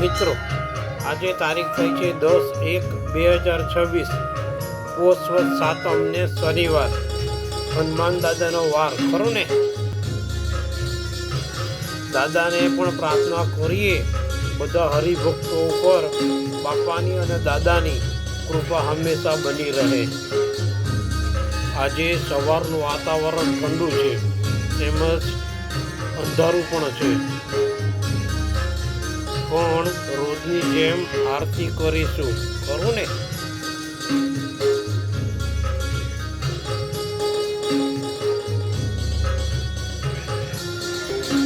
મિત્રો, આજે તારીખ થઈ છે દસ એક બે હજાર છવ્વીસ. પોષવત સાતમ ને શનિવાર. હનુમાન દાદાનો વાર, ખરો ને? દાદાને પણ પ્રાર્થના કરીએ, બધા હરિભક્તો ઉપર, બાપાની અને દાદાની કૃપા હંમેશા બની રહે. આજે સવારનું વાતાવરણ ઠંડુ છે, તેમજ અંધારું પણ છે. પણ રોજની જેમ આરતી કરીશું? ખરું ને?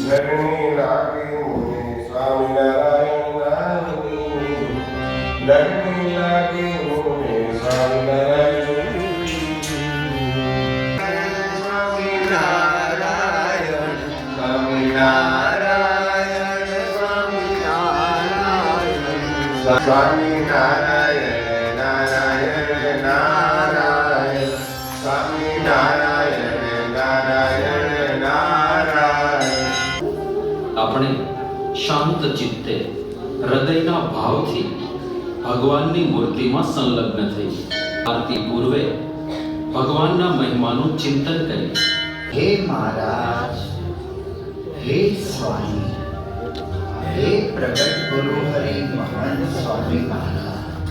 નરની લાગે મુને સ્વામિનારાયણ નરની લાગે સ્વામિનારાયણ નારાયણ નારાયણ નારાયણ. નારાયણ આપણે શાંત ચિત્તે હૃદયના ભાવથી ભગવાનની મૂર્તિમાં સંલગ્ન થઈ. આરતી પૂર્વે ભગવાનના મહિમાનું ચિંતન કરી હે મહારાજ હે સ્વામી. હે પ્રગટ ગુરુ હરિ મહાન સ્વામી મહારાજ.